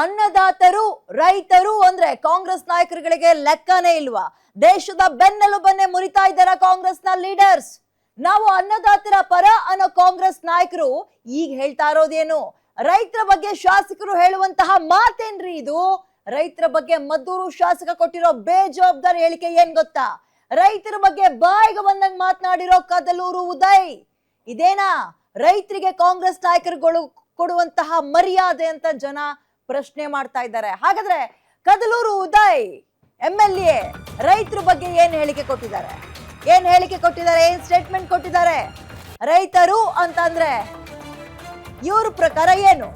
ಅನ್ನದಾತರು, ರೈತರು ಅಂದ್ರೆ ಕಾಂಗ್ರೆಸ್ ನಾಯಕರುಗಳಿಗೆ ಲೆಕ್ಕನೇ ಇಲ್ವಾ? ದೇಶದ ಬೆನ್ನೆಲುಬನ್ನೇ ಮುರಿತಾ ಇದ್ದಾರ ಕಾಂಗ್ರೆಸ್ನ ಲೀಡರ್ಸ್? ನಾವು ಅನ್ನದಾತರ ಪರ ಅನ್ನೋ ಕಾಂಗ್ರೆಸ್ ನಾಯಕರು ಈಗ ಹೇಳ್ತಾ ಇರೋದೇನು? ರೈತರ ಬಗ್ಗೆ ಶಾಸಕರು ಹೇಳುವಂತಹ ಮಾತೇನ್ರಿ ಇದು? ರೈತರ ಬಗ್ಗೆ ಮದ್ದೂರು ಶಾಸಕ ಕೊಟ್ಟಿರೋ ಬೇಜವಾಬ್ದಾರಿ ಹೇಳಿಕೆ ಏನ್ ಗೊತ್ತಾ? ರೈತರ ಬಗ್ಗೆ ಬಾಯಿಗೆ ಬಂದಂಗ್ ಮಾತನಾಡಿರೋ ಕದಲೂರು ಉದಯ್. ಇದೇನಾ? ರೈತರಿಗೆ ಕಾಂಗ್ರೆಸ್ ನಾಯಕರುಗಳು ಕೊಡುವಂತಹ ಮರ್ಯಾದೆ ಅಂತ ಜನ ಪ್ರಶ್ನೆ ಮಾಡ್ತಾ ಇದ್ದಾರೆ. ಹಾಗಾದ್ರೆ Kadaluru Uday M L A ರೈತರ ಬಗ್ಗೆ ಏನ್ ಹೇಳಿಕೆ ಕೊಟ್ಟಿದ್ದಾರೆ? ಏನ್ ಹೇಳಿಕೆ ಕೊಟ್ಟಿದ್ದಾರೆ? ಏನ್ ಸ್ಟೇಟ್ಮೆಂಟ್ ಕೊಟ್ಟಿದ್ದಾರೆ? ರೈತರು ಅಂತಂದ್ರೆ ಇವ್ರ ಪ್ರಕಾರ ಏನು?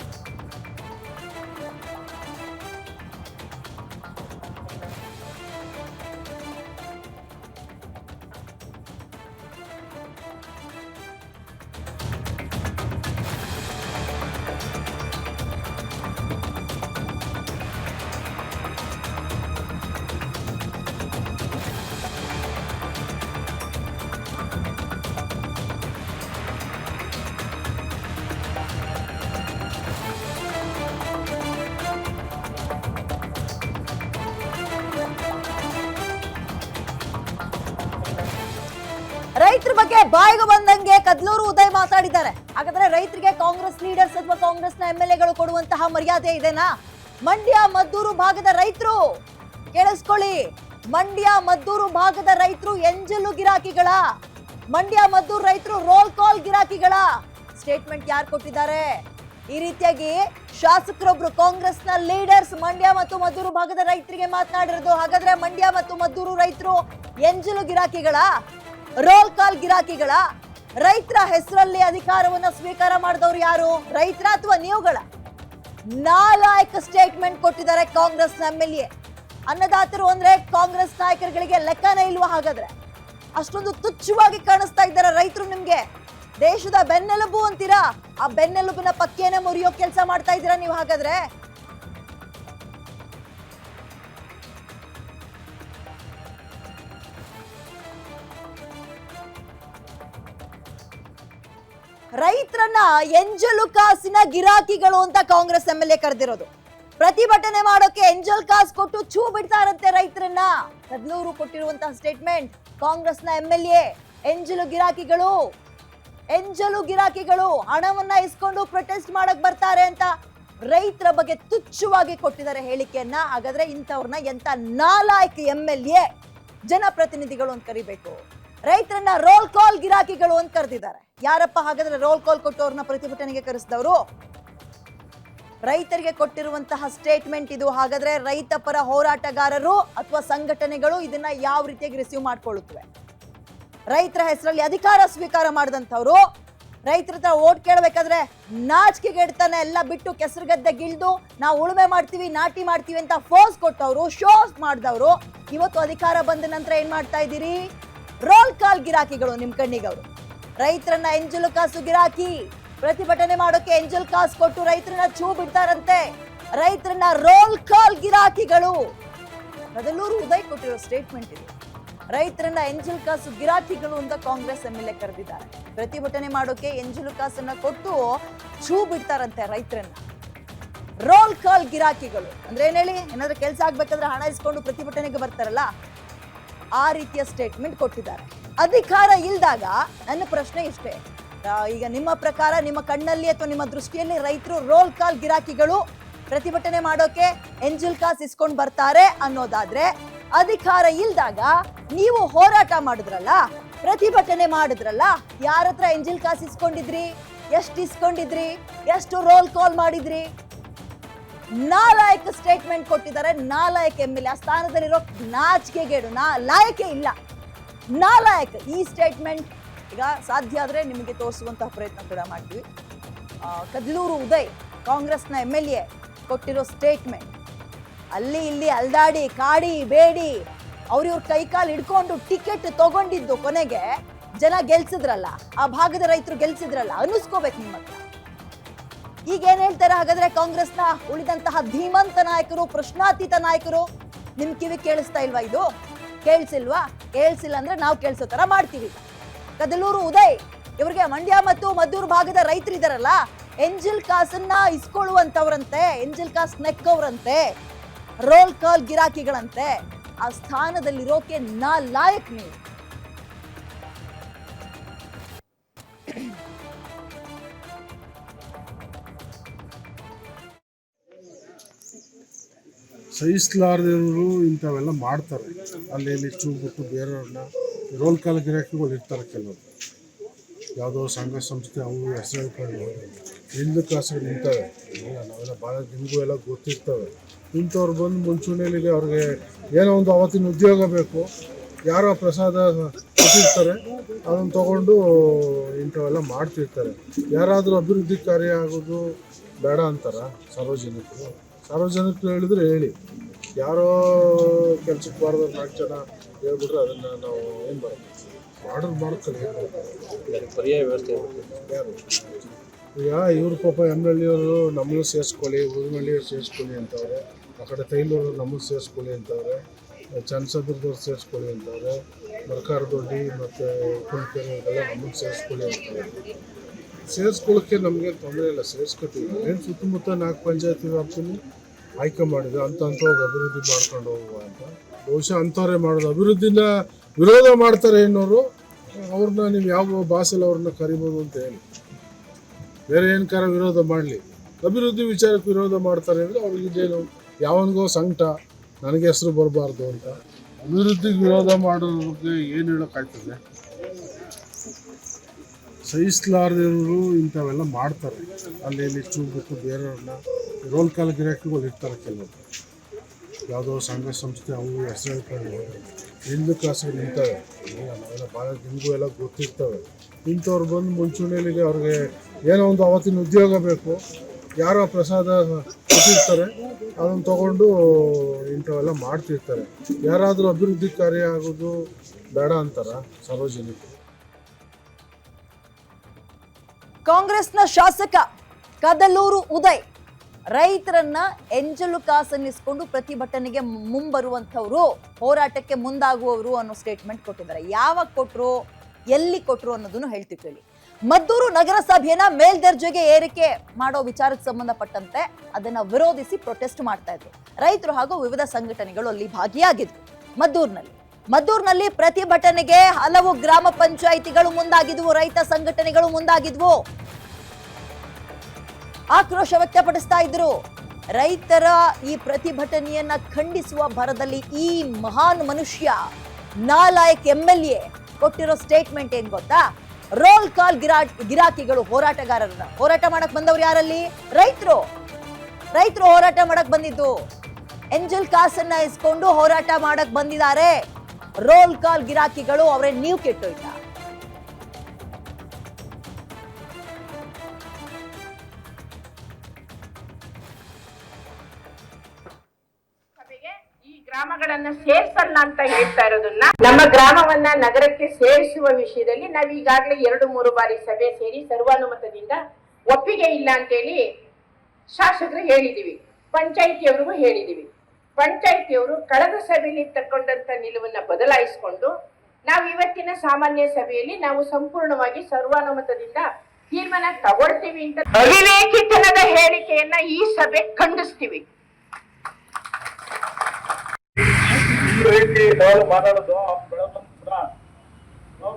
ರೈತರ ಬಗ್ಗೆ ಬಾಯಿಗೆ ಬಂದಂಗೆ ಕದ್ಲೂರು ಉದಯ್ ಮಾತಾಡಿದ್ದಾರೆ. ಹಾಗಾದ್ರೆ ರೈತರಿಗೆ ಕಾಂಗ್ರೆಸ್ ಲೀಡರ್ಸ್ ಅಥವಾ ಕಾಂಗ್ರೆಸ್ನ ಎಂ ಎಲ್ ಎಗಳು ಕೊಡುವಂತಹ ಮರ್ಯಾದೆ ಇದೆನಾ? ಮಂಡ್ಯ ಮದ್ದೂರು ಭಾಗದ ರೈತರು, ಕೇಳಿಸ್ಕೊಳ್ಳಿ. ಮಂಡ್ಯ ಮದ್ದೂರು ಭಾಗದ ರೈತರು ಎಂಜಲು ಗಿರಾಕಿಗಳ, ಮಂಡ್ಯ ಮದ್ದೂರು ರೈತರು ರೋಲ್ ಕಾಲ್ ಗಿರಾಕಿಗಳ. ಸ್ಟೇಟ್ಮೆಂಟ್ ಯಾರು ಕೊಟ್ಟಿದ್ದಾರೆ? ಈ ರೀತಿಯಾಗಿ ಶಾಸಕರೊಬ್ರು ಕಾಂಗ್ರೆಸ್ನ ಲೀಡರ್ಸ್ ಮಂಡ್ಯ ಮತ್ತು ಮದ್ದೂರು ಭಾಗದ ರೈತರಿಗೆ ಮಾತನಾಡಿರೋದು. ಹಾಗಾದ್ರೆ ಮಂಡ್ಯ ಮತ್ತು ಮದ್ದೂರು ರೈತರು ಎಂಜಲು ಗಿರಾಕಿಗಳ? ರೋಲ್ ಕಾಲ್ ಗಿರಾಕಿಗಳ ರೈತರ ಹೆಸರಲ್ಲಿ ಅಧಿಕಾರವನ್ನು ಸ್ವೀಕಾರ ಮಾಡಿದವರು ಯಾರು? ರೈತರ ಅಥವಾ ನೀವುಗಳ? ನಾಲಾಯಕ ಸ್ಟೇಟ್ಮೆಂಟ್ ಕೊಟ್ಟಿದ್ದಾರೆ ಕಾಂಗ್ರೆಸ್ ಎಂ ಎಲ್ ಎ. ಅನ್ನದಾತರು ಅಂದ್ರೆ ಕಾಂಗ್ರೆಸ್ ನಾಯಕರುಗಳಿಗೆ ಲೆಕ್ಕನೇ ಇಲ್ವಾ ಹಾಗಾದ್ರೆ? ಅಷ್ಟೊಂದು ತುಚ್ಛವಾಗಿ ಕಾಣಿಸ್ತಾ ಇದ್ದಾರೆ ರೈತರು ನಿಮ್ಗೆ. ದೇಶದ ಬೆನ್ನೆಲುಬು ಅಂತೀರಾ? ಆ ಬೆನ್ನೆಲುಬಿನ ಪಕ್ಕೇನೆ ಮುರಿಯೋ ಕೆಲಸ ಮಾಡ್ತಾ ಇದ್ದೀರಾ ನೀವು ಹಾಗಾದ್ರೆ? ರೈತರನ್ನ ಎಂಜಲು ಕಾಸಿನ ಗಿರಾಕಿಗಳು ಅಂತ ಕಾಂಗ್ರೆಸ್ ಎಂ ಎಲ್ ಎ ಕರೆದಿರೋದು. ಪ್ರತಿಭಟನೆ ಮಾಡೋಕೆ ಎಂಜಲ್ ಕಾಸ್ ಕೊಟ್ಟು ಚೂ ಬಿಡ್ತಾರಂತೆ ರೈತರನ್ನ. ಕದ್ಲೂರು ಕೊಟ್ಟಿರುವಂತಹ ಸ್ಟೇಟ್ಮೆಂಟ್ ಕಾಂಗ್ರೆಸ್ನ ಎಂ ಎಲ್ ಎ, ಎಂಜಲು ಗಿರಾಕಿಗಳು. ಎಂಜಲು ಗಿರಾಕಿಗಳು ಹಣವನ್ನ ಇಸ್ಕೊಂಡು ಪ್ರೊಟೆಸ್ಟ್ ಮಾಡಕ್ ಬರ್ತಾರೆ ಅಂತ ರೈತರ ಬಗ್ಗೆ ತುಚ್ಛವಾಗಿ ಕೊಟ್ಟಿದ್ದಾರೆ ಹೇಳಿಕೆಯನ್ನ. ಹಾಗಾದ್ರೆ ಇಂಥವ್ರನ್ನ ಎಂತ ನಾಲ್ಕು ಎಂ ಎಲ್ ಎ ಜನಪ್ರತಿನಿಧಿಗಳು ಅಂತ ಕರಿಬೇಕು. ರೈತರನ್ನ ರೋಲ್ ಕಾಲ್ ಗಿರಾಕಿಗಳು ಅಂತ ಕರೆದಿದ್ದಾರೆ. ಯಾರಪ್ಪ ಹಾಗಾದ್ರೆ ರೋಲ್ ಕಾಲ್ ಕೊಟ್ಟು ಅವ್ರನ್ನ ಪ್ರತಿಭಟನೆಗೆ ಕರೆಸಿದವರು? ರೈತರಿಗೆ ಕೊಟ್ಟಿರುವಂತಹ ಸ್ಟೇಟ್ಮೆಂಟ್ ಇದು. ಹಾಗಾದ್ರೆ ರೈತ ಪರ ಹೋರಾಟಗಾರರು ಅಥವಾ ಸಂಘಟನೆಗಳು ಇದನ್ನ ಯಾವ ರೀತಿಯಾಗಿ ರಿಸೀವ್ ಮಾಡ್ಕೊಳ್ಳುತ್ತವೆ? ರೈತರ ಹೆಸರಲ್ಲಿ ಅಧಿಕಾರ ಸ್ವೀಕಾರ ಮಾಡಿದಂಥವ್ರು, ರೈತರ ಹತ್ರ ಓಟ್ ಕೇಳಬೇಕಾದ್ರೆ ನಾಚಿಕೆಗೆಡ್ತಾನೆ ಎಲ್ಲ ಬಿಟ್ಟು ಕೆಸರುಗದ್ದೆ ಗಿಳ್ದು ನಾವು ಉಳುಮೆ ಮಾಡ್ತೀವಿ, ನಾಟಿ ಮಾಡ್ತೀವಿ ಅಂತ ಫೋರ್ಸ್ ಕೊಟ್ಟವರು ಶೋಸ್ ಮಾಡಿದವರು. ಇವತ್ತು ಅಧಿಕಾರ ಬಂದ ನಂತರ ಏನ್ ಮಾಡ್ತಾ ಇದ್ದೀರಿ? ರೋಲ್ ಕಾಲ್ ಗಿರಾಕಿಗಳು ನಿಮ್ ಕಣ್ಣಿಗೆ ಅವರು ರೈತರನ್ನ ಎಂಜಲು ಕಾಸು ಗಿರಾಕಿ. ಪ್ರತಿಭಟನೆ ಮಾಡೋಕೆ ಎಂಜಲ್ ಕಾಸು ಕೊಟ್ಟು ರೈತರನ್ನ ಚೂ ಬಿಡ್ತಾರಂತೆ. ರೈತರನ್ನ ರೋಲ್ ಕಾಲ್ ಗಿರಾಕಿಗಳು. ಕದಲೂರು ಉದಯ್ ಕೊಟ್ಟಿರೋ ಸ್ಟೇಟ್ಮೆಂಟ್ ಇದೆ. ರೈತರನ್ನ ಎಂಜಲ್ ಕಾಸು ಗಿರಾಕಿಗಳು ಅಂತ ಕಾಂಗ್ರೆಸ್ ಎಂ ಎಲ್ ಎ ಕರೆದಿದ್ದಾರೆ. ಪ್ರತಿಭಟನೆ ಮಾಡೋಕೆ ಎಂಜಲು ಕಾಸನ್ನ ಕೊಟ್ಟು ಛೂ ಬಿಡ್ತಾರಂತೆ ರೈತರನ್ನ. ರೋಲ್ ಕಾಲ್ ಗಿರಾಕಿಗಳು. ಅಂದ್ರೆ ಏನ್ ಹೇಳಿ? ಏನಾದ್ರೂ ಕೆಲಸ ಆಗ್ಬೇಕಾದ್ರೆ ಹಣ ಇಸ್ಕೊಂಡು ಪ್ರತಿಭಟನೆಗೆ ಬರ್ತಾರಲ್ಲ? ಆ ರೀತಿಯ ಸ್ಟೇಟ್ಮೆಂಟ್ ಕೊಟ್ಟಿದ್ದಾರೆ. ಅಧಿಕಾರ ಇಲ್ದಾಗ ನನ್ನ ಪ್ರಶ್ನೆ ಇಷ್ಟೇ. ಈಗ ನಿಮ್ಮ ಪ್ರಕಾರ ನಿಮ್ಮ ಕಣ್ಣಲ್ಲಿ ಅಥವಾ ನಿಮ್ಮ ದೃಷ್ಟಿಯಲ್ಲಿ ರೈತರು ರೋಲ್ ಕಾಲ್ ಗಿರಾಕಿಗಳು ಪ್ರತಿಭಟನೆ ಮಾಡೋಕೆ ಎಂಜಿಲ್ ಕಾಸ್ ಇಸ್ಕೊಂಡು ಬರ್ತಾರೆ ಅನ್ನೋದಾದ್ರೆ ಅಧಿಕಾರ ಇಲ್ದಾಗ ನೀವು ಹೋರಾಟ ಮಾಡಿದ್ರಲ್ಲ, ಪ್ರತಿಭಟನೆ ಮಾಡಿದ್ರಲ್ಲ, ಯಾರ ಹತ್ರ ಎಂಜಿಲ್ ಕಾಸ್ ಇಸ್ಕೊಂಡಿದ್ರಿ? ಎಷ್ಟು ಇಸ್ಕೊಂಡಿದ್ರಿ? ಎಷ್ಟು ರೋಲ್ ಕಾಲ್ ಮಾಡಿದ್ರಿ? ನಾಲಾಯಕ ಸ್ಟೇಟ್ಮೆಂಟ್ ಕೊಟ್ಟಿದ್ದಾರೆ. ನಾಲಾಯಕ ಎಂ ಎಲ್ ಎ ಆ ಸ್ಥಾನದಲ್ಲಿರೋ ನಾಚಿಕೆಗೇಡು ನಾ, ಲಾಯಕೆ ಇಲ್ಲ. ನಾಲಾಯಕ ಈ ಸ್ಟೇಟ್ಮೆಂಟ್ ಈಗ ಸಾಧ್ಯ ಆದ್ರೆ ನಿಮಗೆ ತೋರಿಸುವಂತಹ ಪ್ರಯತ್ನ ಕೂಡ ಮಾಡ್ತೀವಿ. ಕದ್ಲೂರು ಉದಯ್, ಕಾಂಗ್ರೆಸ್ನ ಎಂ ಎಲ್ ಎ ಕೊಟ್ಟಿರೋ ಸ್ಟೇಟ್ಮೆಂಟ್ ಅಲ್ಲಿ, ಇಲ್ಲಿ ಅಲ್ದಾಡಿ, ಕಾಡಿ, ಬೇಡಿ, ಅವ್ರಿವ್ರ ಕೈಕಾಲು ಹಿಡ್ಕೊಂಡು ಟಿಕೆಟ್ ತಗೊಂಡಿದ್ದು ಕೊನೆಗೆ ಜನ ಗೆಲ್ಸಿದ್ರಲ್ಲ, ಆ ಭಾಗದ ರೈತರು ಗೆಲ್ಸಿದ್ರಲ್ಲ ಅನ್ನಿಸ್ಕೋಬೇಕು ನಿಮ್ಮ ಈಗ ಏನ್ ಹೇಳ್ತಾರೆ? ಹಾಗಾದ್ರೆ ಕಾಂಗ್ರೆಸ್ನ ಉಳಿದಂತಹ ಧೀಮಂತ ನಾಯಕರು, ಪ್ರಶ್ನಾತೀತ ನಾಯಕರು ನಿಮ್ ಕಿವಿ ಕೇಳಿಸ್ತಾ ಇಲ್ವಾ ಇದು? ಕೇಳಿಸಿಲ್ವಾ? ಕೇಳಿಸಿಲ್ಲ ಅಂದ್ರೆ ನಾವು ಕೇಳಿಸೋ ತರ ಮಾಡ್ತೀವಿ. ಕದಲೂರು ಉದಯ್ ಇವ್ರಿಗೆ ಮಂಡ್ಯ ಮತ್ತು ಮದ್ದೂರು ಭಾಗದ ರೈತರು ಇದಾರಲ್ಲ, ಎಂಜಿಲ್ ಕಾಸನ್ನ ಇಸ್ಕೊಳ್ಳುವಂತವ್ರಂತೆ, ಎಂಜಿಲ್ ಕಾಸ್ ನೆಕ್ಕವ್ರಂತೆ, ರೋಲ್ ಕಾಲ್ ಗಿರಾಕಿಗಳಂತೆ, ಆ ಸ್ಥಾನದಲ್ಲಿರೋಕೆ ನಾ ಲಾಯಕ್ ನೀವು. ಸಹಿಸಲಾರದವರು ಇಂಥವೆಲ್ಲ ಮಾಡ್ತಾರೆ. ಅಲ್ಲಿ ಇಲ್ಲಿ ಚೂಬಿಟ್ಟು ಬೇರೆಯವ್ರನ್ನ ರೋಲ್ ಕಾಲ್ ಗಿರಾಕಿಗಳು ಇರ್ತಾರೆ ಕೆಲವರು. ಯಾವುದೋ ಸಂಘ ಸಂಸ್ಥೆ ಅವು ಹೆಸರು ಹೇಳ್ಕೊಂಡು ಹಿಂದೂ ಕಾಸುಗಳು ನಿಂತವೆ. ನಾವೆಲ್ಲ ಭಾಳ ನಿಮಗೂ ಎಲ್ಲ ಗೊತ್ತಿರ್ತವೆ. ಇಂಥವ್ರು ಬಂದು ಮುಂಚೂಣಿಯಲ್ಲಿ ಅವ್ರಿಗೆ ಏನೋ ಒಂದು ಅವತ್ತಿನ ಉದ್ಯೋಗ ಬೇಕು, ಯಾರೋ ಪ್ರಸಾದ ಕೊಟ್ಟಿರ್ತಾರೆ, ಅದನ್ನು ತಗೊಂಡು ಇಂಥವೆಲ್ಲ ಮಾಡ್ತಿರ್ತಾರೆ. ಯಾರಾದರೂ ಅಭಿವೃದ್ಧಿ ಕಾರ್ಯ ಆಗೋದು ಬೇಡ ಅಂತಾರ ಸಾರ್ವಜನಿಕರು. ಸಾರ್ವಜನಿಕರು ಹೇಳಿದ್ರೆ ಹೇಳಿ. ಯಾರೋ ಕೆಲ್ಸಕ್ಕೆ ಬಾರ್ದವ್ರು ನಾಲ್ಕು ಜನ ಹೇಳ್ಬಿಟ್ರೆ ಅದನ್ನು ನಾವು ಏನು ಬರೋದು ಆರ್ಡರ್ ಮಾಡ್ತಾರೆ. ಪರ್ಯಾಯ ವ್ಯವಸ್ಥೆ ಯಾರು? ಈಗ ಇವ್ರ ಪಾಪ ಎಂ ಎಲ್ ಎವರು ನಮ್ಮನ್ನು ಸೇರಿಸ್ಕೊಳ್ಳಿ ಉಳಿಮಳ್ಳಿಯವ್ರು ಸೇರಿಸ್ಕೊಳ್ಳಿ ಅಂತವ್ರೆ. ಆ ಕಡೆ ತೈಲೂರು ನಮ್ಮನ್ನು ಸೇರಿಸ್ಕೊಳ್ಳಿ ಅಂತವ್ರೆ. ಚನ್ನಸಂದ್ರದವ್ರು ಸೇರಿಸ್ಕೊಳ್ಳಿ ಅಂತವ್ರೆ. ಮರ್ಕಾರದೊಡ್ಡಿ ಮತ್ತು ಕುಂಟೆ ಎಲ್ಲ ನಮ್ಮನ್ನು ಸೇರಿಸ್ಕೊಳ್ಳಿ ಅಂತವ್ರೆ. ಸೇರಿಸ್ಕೊಳ್ಳೋಕ್ಕೆ ನಮಗೆ ತೊಂದರೆ ಇಲ್ಲ. ಸೇರಿಸ್ಕೊತೀವಿ. ಏನು ಸುತ್ತಮುತ್ತ ನಾಲ್ಕು ಪಂಚಾಯತಿ ವ್ಯಾಪ್ತಿಯಲ್ಲಿ ಆಯ್ಕೆ ಮಾಡಿದ್ರು ಅಂತ ಅಭಿವೃದ್ಧಿ ಮಾಡ್ಕೊಂಡು ಹೋಗುವ ಅಂತ. ಬಹುಶಃ ಅಂಥವ್ರೇ ಮಾಡೋದು. ಅಭಿವೃದ್ಧಿನ ವಿರೋಧ ಮಾಡ್ತಾರೆ ಏನೋರು ಅವ್ರನ್ನ ನೀವು ಯಾವ ಭಾಷೆಲಿ ಅವ್ರನ್ನ ಕರಿಬೋದು ಅಂತ ಹೇಳಿ. ಬೇರೆ ಏನಕ್ಕಾರ ವಿರೋಧ ಮಾಡಲಿ. ಅಭಿವೃದ್ಧಿ ವಿಚಾರಕ್ಕೆ ವಿರೋಧ ಮಾಡ್ತಾರೆ ಅಂದರೆ ಅವ್ರಿಗೆ ಇದೇನು ಯಾವನಿಗೋ ಸಂಕಟ, ನನಗೆ ಹೆಸರು ಬರಬಾರ್ದು ಅಂತ. ಅಭಿವೃದ್ಧಿಗೆ ವಿರೋಧ ಮಾಡೋರಿಗೆ ಏನು ಹೇಳೋಕ್ಕಾಯ್ತದೆ ಸಹಿಸಲಾರದವರು ಇಂಥವೆಲ್ಲ ಮಾಡ್ತಾರೆ. ಅಲ್ಲಿ ಇಲ್ಲಿ ಚೂಬಿಟ್ಟು ಬೇರೆಯವ್ರನ್ನ ರೋಲ್ ಕಾಲ್ ಗಿರಾಕಿಗಳು ಇರ್ತಾರೆ ಕೆಲವರು. ಯಾವುದೋ ಸಂಘ ಸಂಸ್ಥೆ ಅವು ಹೆಸರು ಹೇಳ್ಕೊಂಡು ಹಿಂದೂ ಕಾಸುಗಳು ನಿಂತವೆ. ನಾವೆಲ್ಲ ಭಾಳ ನಿಮಗೂ ಎಲ್ಲ ಗೊತ್ತಿರ್ತವೆ. ಇಂಥವ್ರು ಬಂದು ಮುಂಚೂಣಿಯಲ್ಲಿ ಅವ್ರಿಗೆ ಏನೋ ಒಂದು ಅವತ್ತಿನ ಉದ್ಯೋಗ ಬೇಕು, ಯಾರೋ ಪ್ರಸಾದ ಕೊಟ್ಟಿರ್ತಾರೆ, ಅದನ್ನು ತಗೊಂಡು ಇಂಥವೆಲ್ಲ ಮಾಡ್ತಿರ್ತಾರೆ. ಯಾರಾದರೂ ಅಭಿವೃದ್ಧಿ ಕಾರ್ಯ ಆಗೋದು ಬೇಡ ಅಂತಾರ ಸಾರ್ವಜನಿಕರು. ಕಾಂಗ್ರೆಸ್ನ ಶಾಸಕ ಕದಲೂರು ಉದಯ್ ರೈತರನ್ನ ಎಂಜಲು ಕಾಸನ್ನಿಸ್ಕೊಂಡು ಪ್ರತಿಭಟನೆಗೆ ಮುಂಬರುವಂಥವ್ರು, ಹೋರಾಟಕ್ಕೆ ಮುಂದಾಗುವವರು ಅನ್ನೋ ಸ್ಟೇಟ್ಮೆಂಟ್ ಕೊಟ್ಟಿದ್ದಾರೆ. ಯಾವಾಗ ಕೊಟ್ಟರು ಎಲ್ಲಿ ಕೊಟ್ಟರು ಅನ್ನೋದನ್ನು ಹೇಳ್ತೀವಿ ಕೇಳಿ. ಮದ್ದೂರು ನಗರಸಭೆಯನ್ನ ಮೇಲ್ದರ್ಜೆಗೆ ಏರಿಕೆ ಮಾಡೋ ವಿಚಾರಕ್ಕೆ ಸಂಬಂಧಪಟ್ಟಂತೆ ಅದನ್ನ ವಿರೋಧಿಸಿ ಪ್ರೊಟೆಸ್ಟ್ ಮಾಡ್ತಾ ಇದ್ರು. ರೈತರು ಹಾಗೂ ವಿವಿಧ ಸಂಘಟನೆಗಳು ಅಲ್ಲಿ ಭಾಗಿಯಾಗಿದ್ವು ಮದ್ದೂರಿನಲ್ಲಿ. ಮದ್ದೂರಿನಲ್ಲಿ ಪ್ರತಿಭಟನೆಗೆ ಹಲವು ಗ್ರಾಮ ಪಂಚಾಯಿತಿಗಳು ಮುಂದಾಗಿದ್ವು, ರೈತ ಸಂಘಟನೆಗಳು ಮುಂದಾಗಿದ್ವು. ಆಕ್ರೋಶ ವ್ಯಕ್ತಪಡಿಸ್ತಾ ಇದ್ರು ರೈತರ ಈ ಪ್ರತಿಭಟನೆಯನ್ನ ಖಂಡಿಸುವ ಭರದಲ್ಲಿ ಈ ಮಹಾನ್ ಮನುಷ್ಯ, ನಾಲಾಯಕ್ ಎಂ ಎಲ್ ಎ ಕೊಟ್ಟಿರೋ ಸ್ಟೇಟ್ಮೆಂಟ್ ಏನ್ ಗೊತ್ತಾ? ರೋಲ್ ಕಾಲ್ ಗಿರಾ, ಗಿರಾಕಿಗಳು, ಹೋರಾಟಗಾರರನ್ನ. ಹೋರಾಟ ಮಾಡಕ್ ಬಂದವ್ರು ಯಾರಲ್ಲಿ? ರೈತರು. ರೈತರು ಹೋರಾಟ ಮಾಡಕ್ ಬಂದಿದ್ದು. ಎಂಜಲ್ ಕಾಸನ್ನ ಇಸ್ಕೊಂಡು ಹೋರಾಟ ಮಾಡಕ್ ಬಂದಿದ್ದಾರೆ. ರೋಲ್ ಕಾಲ್ ಗಿರಾಕಿಗಳು ಅವರೇ ನೀವು ಕೆಟ್ಟೋಯ್ತಾ ಗ್ರಾಮಗಳನ್ನ ಸೇರ್ಸಲ್ಲ ಅಂತ ಹೇಳ್ತಾ ಇರೋದನ್ನ ನಮ್ಮ ಗ್ರಾಮವನ್ನ ನಗರಕ್ಕೆ ಸೇರಿಸುವ ವಿಷಯದಲ್ಲಿ ನಾವು ಈಗಾಗಲೇ ಎರಡು, ಮೂರು ಬಾರಿ ಸಭೆ ಸೇರಿ ಸರ್ವಾನುಮತದಿಂದ ಒಪ್ಪಿಗೆ ಇಲ್ಲ ಅಂತೇಳಿ ಶಾಸಕರು ಹೇಳಿದೀವಿ, ಪಂಚಾಯಿತಿಯವರಿಗೂ ಹೇಳಿದೀವಿ. ಪಂಚಾಯಿತಿಯವರು ಕಳೆದ ಸಭೆಯಲ್ಲಿ ತಕ್ಕೊಂಡಂತ ನಿಲುವನ್ನ ಬದಲಾಯಿಸಿಕೊಂಡು ನಾವು ಇವತ್ತಿನ ಸಾಮಾನ್ಯ ಸಭೆಯಲ್ಲಿ ನಾವು ಸಂಪೂರ್ಣವಾಗಿ ಸರ್ವಾನುಮತದಿಂದ ತೀರ್ಮಾನ ತಗೊಳ್ತೀವಿ ಅಂತ ಅವಿವೇಕಿತನದ ಹೇಳಿಕೆಯನ್ನ ಈ ಸಭೆ ಖಂಡಿಸ್ತೀವಿ ನಾವು ಮಾತಾಡೋದು ನಾವು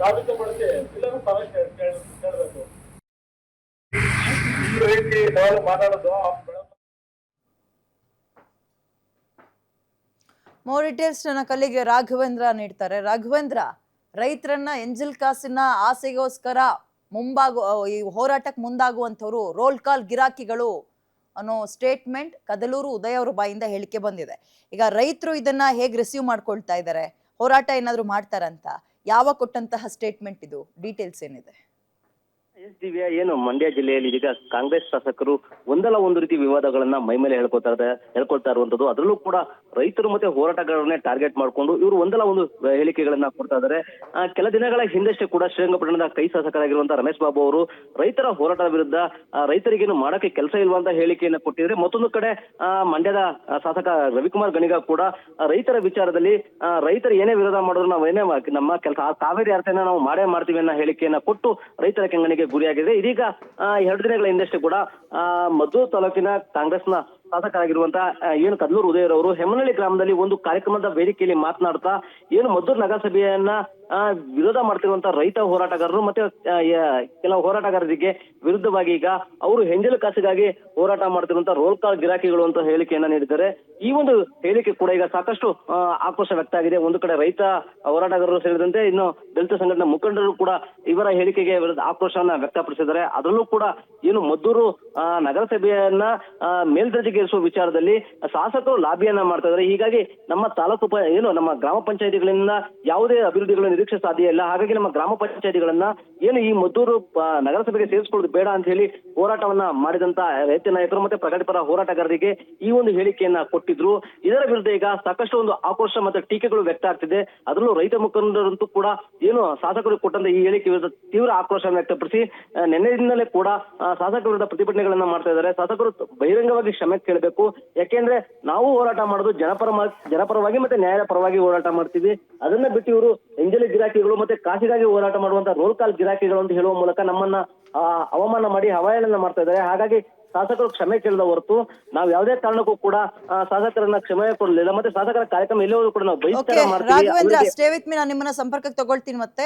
ಸಾಬೀತುಪಡಿಸಿ ಎಲ್ಲರೂ ಕೇಳ್- ಕೇಳ್ಬೇಕು ಮೋರ್ ಡೀಟೇಲ್ಸ್ ನನ್ನ ಕಲ್ಲಿಗೆ ರಾಘವೇಂದ್ರ ನೀಡ್ತಾರೆ. ರಾಘವೇಂದ್ರ, ರೈತರನ್ನ ಎಂಜಲ್ ಕಾಸಿನ ಆಸೆಗೋಸ್ಕರ ಮುಂಬಾಗು ಈ ಹೋರಾಟಕ್ಕೆ ಮುಂದಾಗುವಂಥವ್ರು ರೋಲ್ ಕಾಲ್ ಗಿರಾಕಿಗಳು ಅನ್ನೋ ಸ್ಟೇಟ್ಮೆಂಟ್ ಕದಲೂರು ಉದಯ ಅವರ ಬಾಯಿಂದ ಹೇಳಿಕೆ ಬಂದಿದೆ. ಈಗ ರೈತರು ಇದನ್ನ ಹೇಗೆ ರಿಸೀವ್ ಮಾಡ್ಕೊಳ್ತಾ ಇದ್ದಾರೆ ಹೋರಾಟ ಏನಾದರೂ ಮಾಡ್ತಾರಂತ? ಯಾವ ಕೊಟ್ಟಂತಹ ಸ್ಟೇಟ್ಮೆಂಟ್ ಇದು? ಡೀಟೇಲ್ಸ್ ಏನಿದೆ? ದಿವ್ಯಾ ಏನು ಮಂಡ್ಯ ಜಿಲ್ಲೆಯಲ್ಲಿ ಈಗ ಕಾಂಗ್ರೆಸ್ ಶಾಸಕರು ಒಂದಲ್ಲ ಒಂದು ರೀತಿ ವಿವಾದಗಳನ್ನ ಮೈ ಮೇಲೆ ಹೇಳ್ಕೊತಾ ಇದ್ದಾರೆ, ಹೇಳ್ಕೊಳ್ತಾ ಇರುವಂತದ್ದು. ಅದರಲ್ಲೂ ಕೂಡ ರೈತರು ಮತ್ತೆ ಹೋರಾಟಗಾರರನ್ನೇ ಟಾರ್ಗೆಟ್ ಮಾಡಿಕೊಂಡು ಇವರು ಒಂದಲ್ಲ ಒಂದು ಹೇಳಿಕೆಗಳನ್ನ ಕೊಡ್ತಾ ಇದ್ದಾರೆ. ಕೆಲ ದಿನಗಳ ಹಿಂದಷ್ಟೇ ಕೂಡ ಶ್ರೀರಂಗಪಟ್ಟಣದ ಕೈ ಶಾಸಕರಾಗಿರುವಂತಹ ರಮೇಶ್ ಬಾಬು ಅವರು ರೈತರ ಹೋರಾಟದ ವಿರುದ್ಧ ರೈತರಿಗೇನು ಮಾಡಕ್ಕೆ ಕೆಲಸ ಇಲ್ವಾ ಅಂತ ಹೇಳಿಕೆಯನ್ನ ಕೊಟ್ಟಿದ್ರೆ ಮತ್ತೊಂದು ಕಡೆ ಮಂಡ್ಯದ ಶಾಸಕ ರವಿಕುಮಾರ್ ಗಣಿಗ ಕೂಡ ರೈತರ ವಿಚಾರದಲ್ಲಿ ರೈತರು ಏನೇ ವಿರೋಧ ಮಾಡಿದ್ರು ನಾವು ಏನೇ ನಮ್ಮ ಕೆಲಸ ಕಾವೇರಿ ಅರ್ಥನ ನಾವು ಮಾಡೇ ಮಾಡ್ತೀವಿ ಅನ್ನೋ ಹೇಳಿಕೆಯನ್ನ ಕೊಟ್ಟು ರೈತರ ಕೆಂಗಣಿಗೆ ಗುರಿಯಾಗಿದೆ. ಇದೀಗ ಎರಡು ದಿನಗಳ ಹಿಂದಷ್ಟೇ ಕೂಡ ಮದ್ದೂರು ತಾಲೂಕಿನ ಕಾಂಗ್ರೆಸ್ನ ಶಾಸಕರಾಗಿರುವಂತಹ ಏನು ಕದ್ಲೂರು ಉದಯರವರು ಹೆಮ್ಮನಹಳ್ಳಿ ಗ್ರಾಮದಲ್ಲಿ ಒಂದು ಕಾರ್ಯಕ್ರಮದ ವೇದಿಕೆಯಲ್ಲಿ ಮಾತನಾಡ್ತಾ, ಏನು ಮದ್ದೂರು ನಗರಸಭೆಯನ್ನ ವಿರೋಧ ಮಾಡ್ತಿರುವಂತ ರೈತ ಹೋರಾಟಗಾರರು ಮತ್ತೆ ಕೆಲವು ಹೋರಾಟಗಾರರಿಗೆ ವಿರುದ್ಧವಾಗಿ ಈಗ ಅವರು ಹೆಂಜಲು ಕಾಸಿಗಾಗಿ ಹೋರಾಟ ಮಾಡ್ತಿರುವಂತ ರೋಲ್ ಕಾಲ್ ಗಿರಾಕಿಗಳು ಅಂತ ಹೇಳಿಕೆಯನ್ನ ನೀಡಿದ್ದಾರೆ. ಈ ಒಂದು ಹೇಳಿಕೆ ಕೂಡ ಈಗ ಸಾಕಷ್ಟು ಆಕ್ರೋಶ ವ್ಯಕ್ತ ಆಗಿದೆ. ಒಂದು ಕಡೆ ರೈತ ಹೋರಾಟಗಾರರು ಸೇರಿದಂತೆ ಇನ್ನು ದಲಿತ ಸಂಘಟನೆ ಮುಖಂಡರು ಕೂಡ ಇವರ ಹೇಳಿಕೆಗೆ ವಿರುದ್ಧ ಆಕ್ರೋಶವನ್ನ ವ್ಯಕ್ತಪಡಿಸಿದ್ದಾರೆ. ಅದರಲ್ಲೂ ಕೂಡ ಏನು ಮದ್ದೂರು ನಗರಸಭೆಯನ್ನ ಮೇಲ್ದರ್ಜೆಗೇರಿಸುವ ವಿಚಾರದಲ್ಲಿ ಶಾಸಕರು ಲಾಬಿಯನ್ನ ಮಾಡ್ತಾ ಇದ್ದಾರೆ. ಹೀಗಾಗಿ ನಮ್ಮ ತಾಲೂಕು ಏನು ನಮ್ಮ ಗ್ರಾಮ ಪಂಚಾಯತಿಗಳಿಂದ ಯಾವುದೇ ಅಭಿವೃದ್ಧಿಗಳ ನಿರೀಕ್ಷೆ ಸಾಧ್ಯ ಇಲ್ಲ. ಹಾಗಾಗಿ ನಮ್ಮ ಗ್ರಾಮ ಪಂಚಾಯತಿಗಳನ್ನ ಏನು ಈ ಮದ್ದೂರು ನಗರಸಭೆಗೆ ಸೇರಿಸಿಕೊಳ್ಳೋದು ಬೇಡ ಅಂತ ಹೇಳಿ ಹೋರಾಟವನ್ನ ಮಾಡಿದಂತ ರೈತ ನಾಯಕರು ಮತ್ತೆ ಪ್ರಗತಿಪರ ಹೋರಾಟಗಾರರಿಗೆ ಈ ಒಂದು ಹೇಳಿಕೆಯನ್ನ ಕೊಟ್ಟಿದ್ರು. ಇದರ ವಿರುದ್ಧ ಈಗ ಸಾಕಷ್ಟು ಒಂದು ಆಕ್ರೋಶ ಮತ್ತೆ ಟೀಕೆಗಳು ವ್ಯಕ್ತ ಆಗ್ತಿದೆ. ಅದರಲ್ಲೂ ರೈತ ಮುಖಂಡರಂತೂ ಕೂಡ ಏನು ಶಾಸಕರು ಕೊಟ್ಟಂತ ಈ ಹೇಳಿಕೆ ವಿರುದ್ಧ ತೀವ್ರ ಆಕ್ರೋಶ ವ್ಯಕ್ತಪಡಿಸಿ ನಿನ್ನೆಯಿಂದಲೇ ಕೂಡ ಶಾಸಕರ ವಿರುದ್ಧ ಪ್ರತಿಭಟನೆಗಳನ್ನ ಮಾಡ್ತಾ ಇದ್ದಾರೆ. ಶಾಸಕರು ಬಹಿರಂಗವಾಗಿ ಕ್ಷಮೆ ಕೇಳಬೇಕು. ಯಾಕೆಂದ್ರೆ ನಾವು ಹೋರಾಟ ಮಾಡೋದು ಜನಪರ ಜನಪರವಾಗಿ ಮತ್ತೆ ನ್ಯಾಯದ ಪರವಾಗಿ ಹೋರಾಟ ಮಾಡ್ತೀವಿ. ಅದನ್ನ ಬಿಟ್ಟು ಇವರು ಎಂಜಲಿ ಗಿರಾಕಿಗಳು ಮತ್ತೆ ಕಾಸಿಗಾಗಿ ಹೋರಾಟ ಮಾಡುವಂತಹ ರೋಲ್ ಕಾಲ್ ಗಿರಾಕಿಗಳು ಅಂತ ಹೇಳುವ ಮೂಲಕ ನಮ್ಮನ್ನ ಅವಮಾನ ಮಾಡಿ ಹವಾಯಣನ ಮಾಡ್ತಾ ಇದ್ದಾರೆ. ಹಾಗಾಗಿ ಶಾಸಕರು ಕ್ಷಮೆ ಕೇಳದ ಹೊರತು ನಾವು ಯಾವುದೇ ಕಾರಣಕ್ಕೂ ಕೂಡ ಶಾಸಕರನ್ನ ಕ್ಷಮೆ ಕೊಡಲಿಲ್ಲ. ಮತ್ತೆ ಶಾಸಕರ ಕಾರ್ಯಕ್ರಮ ಎಲ್ಲವೂ ಕೂಡ ನಾವು ಬಹಿಷ್ಕಾರ ಮಾಡ್ತೀವಿ. ರಾಘವೇಂದ್ರ ಸ್ಟೇ ವಿತ್ ಮೀ ನಾನು ನಿಮ್ಮನ್ನ ಸಂಪರ್ಕಕ್ಕೆ ತಗೊಳ್ತೀನಿ ಮತ್ತೆ.